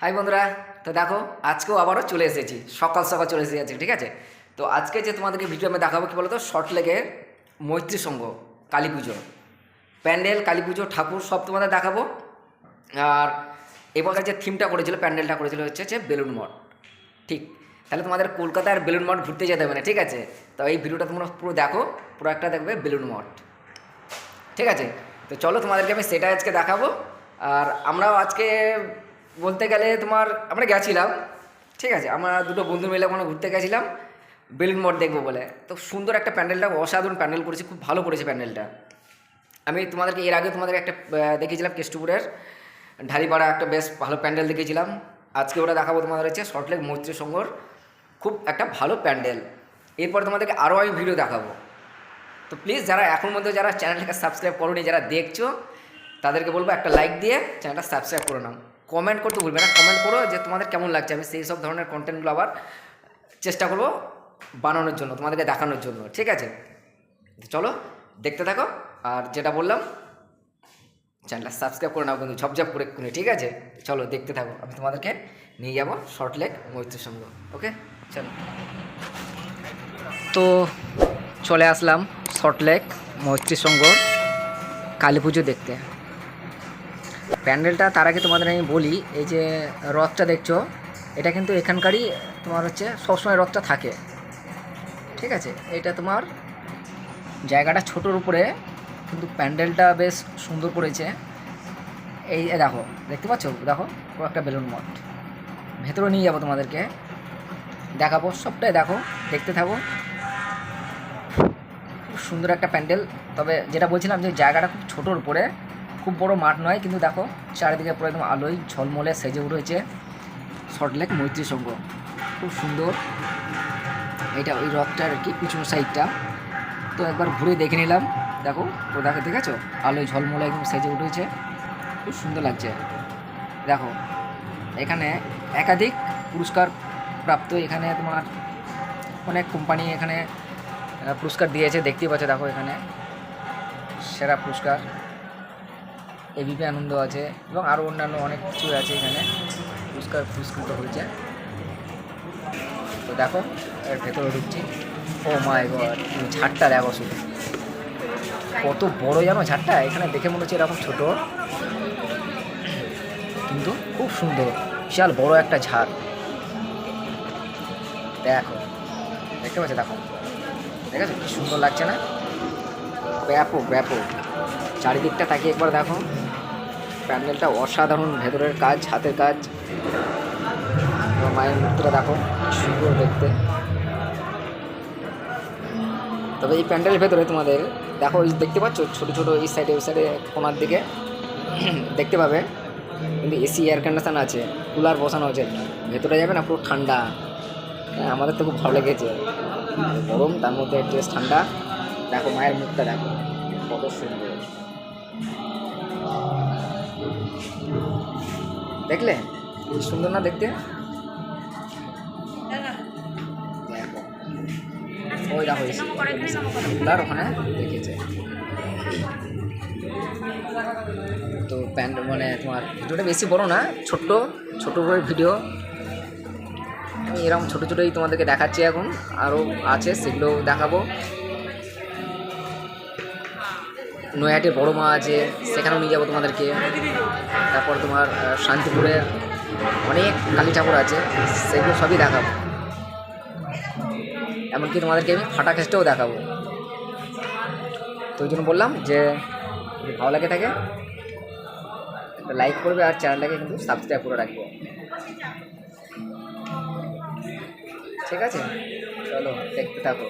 High বন্ধুরা, তো দেখো, আজকেও আবারও চলে এসেছি। সকাল সকাল চলে এসেছি ঠিক আছে? তো আজকে যে তোমাদেরকে ভিডিও আমি দেখাবো, কি বলতো? শর্ট লেগের মৈত্রী সংঘ কালী পুজো। প্যান্ডেল, কালী পুজো, ঠাকুর, সব তোমাদের দেখাবো। আর এবারকার যে থিমটা করেছিল, প্যান্ডেলটা করেছিল হচ্ছে যে বেলুন মঠ। ঠিক, তাহলে তোমাদের কলকাতার বেলুন মঠ ঘুরতে যেতে হবে না, ঠিক আছে? তো এই ভিডিওটা তোমরা পুরো দেখো, পুরো একটা দেখবে বেলুন মঠ। ঠিক আছে? তো চলো তোমাদেরকে আমি সেটা আজকে দেখাবো। আর আমরাও আজকে বলতে গেলে তোমার আমরা গেছিলাম, ঠিক আছে, আমরা দুটো বন্ধু মিলে ওখানে ঘুরতে গেছিলাম বেলুন মঠ দেখব বলে। তো সুন্দর একটা প্যান্ডেলটা, অসাধারণ প্যান্ডেল করেছে, খুব ভালো করেছে প্যান্ডেলটা। আমি তোমাদেরকে, এর আগে তোমাদের একটা দেখিয়েছিলাম কেষ্টপুরের, ঢালিপাড়া একটা বেশ ভালো প্যান্ডেল দেখিয়েছিলাম। আজকে ওটা দেখাবো তোমাদের হচ্ছে শর্টলেক মৈত্রী সংঘর খুব একটা ভালো প্যান্ডেল। এরপর তোমাদেরকে আরও আমি ভিডিও দেখাবো। তো প্লিজ যারা এখন মধ্যে যারা চ্যানেলটাকে সাবস্ক্রাইব করোনি, যারা দেখছ, তাদেরকে বলব একটা লাইক দিয়ে চ্যানেলটা সাবস্ক্রাইব করে নাও। কমেন্ট করতে ভুলবে না। কমেন্ট করো যে তোমাদের কেমন লাগছে? আমি সেই সব ধরনের কন্টেন্টগুলো আবার চেষ্টা করব বানানোর জন্য, তোমাদেরকে দেখানোর জন্য। ঠিক আছে? চলো, দেখতে থাকো। আর যেটা বললাম চ্যানেলটা সাবস্ক্রাইব করে নাও কিন্তু ঝপঝপ করে করে ঠিক আছে? চলো, দেখতে থাকো। আমি তোমাদেরকে নিয়ে যাব শর্ট লেক মৈত্রী সঙ্গ ওকে চলো। তো চলে আসলাম শর্ট লেক মৈত্রী সঙ্গ কালী পুজো দেখতে। প্যান্ডেলটা তার আগে তোমাদের আমি বলি, এই যে রথটা দেখছ, এটা কিন্তু এখানকারই তোমার হচ্ছে সবসময় রথটা থাকে। ঠিক আছে? এটা তোমার জায়গাটা ছোটোর উপরে, কিন্তু প্যান্ডেলটা বেশ সুন্দর করেছে। এই দেখো, দেখতে পাচ্ছ? দেখো, পুরো একটা বেলুন মঠ। ভেতরে নিয়ে যাব তোমাদেরকে। দেখাবো, সবটাই দেখো, দেখতে থাকো। খুব সুন্দর একটা প্যান্ডেল, তবে যেটা বলছিলাম যে জায়গাটা খুব ছোটোর উপরে খুব বড় মাঠ নয়, কিন্তু দেখো, চারিদিকে পুরো একদম আলোয় ঝলমলে সেজে উঠেছে শর্টলেক মৈত্রী সংঘ। খুব সুন্দর। এটা ওই রথটার আর কি পিছন সাইডটা। তো একবার ঘুরে দেখে নিলাম। দেখো, তো দেখো, দেখেছ? আলোয় ঝলমলে একদম সেজে উঠেছে। খুব সুন্দর লাগছে। দেখো, এখানে একাধিক পুরস্কার প্রাপ্ত এখানে তোমার অনেক কোম্পানি এখানে পুরস্কার দিয়েছে। দেখতেই পাচ্ছ, দেখো এখানে সেরা পুরস্কার। এবিপি আনন্দ আছে এবং আরও অন্যান্য অনেক কিছু আছে এখানে। পুরস্কার পুরস্কৃত হয়েছে। তো দেখো, এর ভেতরে ঢুকছি। ও মাই গড ঝাড়টা দেখো শুধু। কত বড় জানো ঝাড়টা, এখানে দেখে মনে হচ্ছে এরকম ছোট। কিন্তু খুব সুন্দর, বিশাল বড় একটা ঝাড়। দেখো, দেখতে পাচ্ছ? দেখো দেখেছ কি সুন্দর লাগছে না? ব্যাপক ব্যাপক। চারিদিকটা তাকিয়ে একবার দেখো। প্যান্ডেলটা অসাধারণ, ভেতরের কাজ, হাতের কাজ। মায়ের মূর্তিটা দেখো সুন্দর দেখতে। তবে এই প্যান্ডেলের ভেতরে তোমাদের, দেখো দেখতে পাচ্ছ, ছোটো ছোটো এই সাইডে ওই সাইডে কোনার দিকে, দেখতে পাবে। কিন্তু এসি এয়ার কন্ডিশন আছে, কুলার বসানো আছে। ভেতরে যাবে না, পুরো ঠান্ডা। হ্যাঁ আমাদের তো খুব ভালো লেগেছে। গরম, তার মধ্যে ঠান্ডা। দেখো, মায়ের মুখটা দেখো, কত সুন্দর। দেখলে? সুন্দর না দেখতে? দেখো। ওই দেখো ওখানে দেখেছে। তো প্যান্ট মানে তোমার ভিডিওটা বেশি বড় না ছোট্ট ছোট করে ভিডিও। আমি এরকম ছোটো ছোটোই তোমাদেরকে দেখাচ্ছি এখন আরও আছে সেগুলো দেখাবো। নৈহাটির বড় মা আছে, সেখানেও নিয়ে যাব তোমাদেরকে। তারপর তোমার শান্তিপুরে অনেক কালী ঠাকুর আছে, সেগুলো সবই দেখাবো। এমনকি তোমাদেরকে আমি ফাটা খেস্টেও দেখাবো। তো ওই জন্য বললাম যে ভালো লাগে থাকে, একটা লাইক করবে আর চ্যানেলটাকে কিন্তু সাবস্ক্রাইব করে রাখব। ঠিক আছে? চলো, দেখতে থাকো।